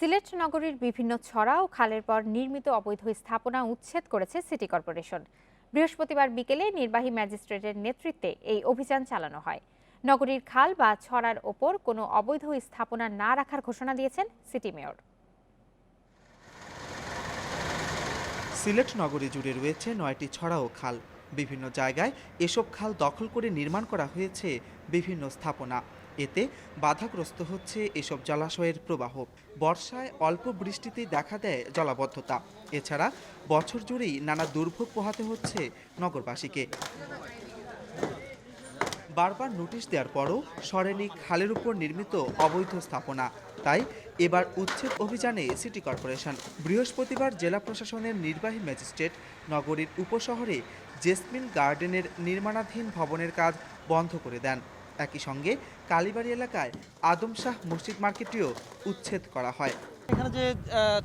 সিলেট নগরীর বিভিন্ন ছড়া ও খালের পর নির্মিত অবৈধ স্থাপনা উচ্ছেদ করেছে সিটি কর্পোরেশন। বৃহস্পতিবার বিকেলে নির্বাহী ম্যাজিস্ট্রেটের নেতৃত্বে এই অভিযান চালানো হয়। নগরীর খাল বা ছড়ার ওপর কোনো অবৈধ স্থাপনা না রাখার ঘোষণা দিয়েছেন সিটি মেয়র। সিলেট নগরী জুড়ে রয়েছে নয়টি ছড়া ও খাল। বিভিন্ন জায়গায় এসব খাল দখল করে নির্মাণ করা হয়েছে বিভিন্ন স্থাপনা। এতে বাধাগ্রস্ত হচ্ছে এসব জলাশয়ের প্রবাহ। বর্ষায় অল্প বৃষ্টিতেই দেখা দেয় জলাবদ্ধতা। এছাড়া বছর জুড়েই নানা দুর্ভোগ পোহাতে হচ্ছে নগরবাসীকে। বারবার নোটিশ দেওয়ার পরও সরেনি খালের উপর নির্মিত অবৈধ স্থাপনা। তাই এবার উচ্ছেদ অভিযানে সিটি কর্পোরেশন। বৃহস্পতিবার জেলা প্রশাসনের নির্বাহী ম্যাজিস্ট্রেট নগরীর উপশহরে জেসমিন গার্ডেনের নির্মাণাধীন ভবনের কাজ বন্ধ করে দেন। একই সঙ্গে কালীবাড়ি এলাকায় আদম শাহ মসজিদ মার্কেটটিও উচ্ছেদ করা হয়। এখানে যে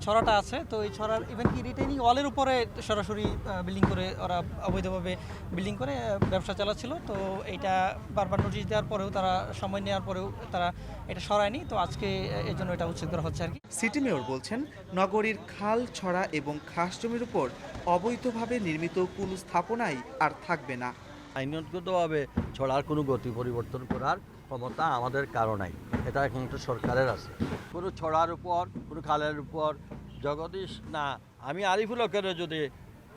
ছড়াটা আছে তো এই ছড়ার ইভেন কি রিটেনিং ওয়ালের উপরে সরাসরি বিল্ডিং করে ওরা অবৈধভাবে বিল্ডিং করে ব্যবসা চালাচ্ছিল। তো এইটা বারবার নোটিশ দেওয়ার পরেও তারা সময় নেওয়ার পরেও তারা এটা সরায়নি। তো আজকে এই জন্য এটা উচ্ছেদ করা হচ্ছে আর কি। সিটি মেয়র বলছেন নগরীর খাল ছড়া এবং খাস জমির উপর অবৈধভাবে নির্মিত কোনো স্থাপনাই আর থাকবে না। আইনগতভাবে ছড়ার কোনো গতি পরিবর্তন করার ক্ষমতা আমাদের কারও নাই। এটা একটা সরকারের আছে। কোনো ছড়ার উপর, কোনো খালের উপর, জগদীশ না, আমি আরিফুল হকের যদি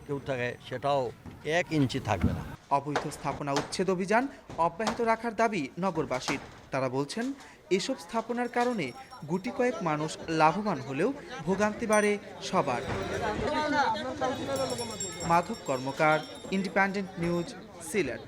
কেউ থাকে, সেটাও এক ইঞ্চি থাকবে না। অবৈধ স্থাপনা উচ্ছেদ অভিযান অব্যাহত রাখার দাবি নগরবাসীর। তারা বলছেন, এসব স্থাপনার কারণে গুটি কয়েক মানুষ লাভবান হলেও ভোগান্তি বাড়ে সবার। Madhab Karmakar independent news Sylhet.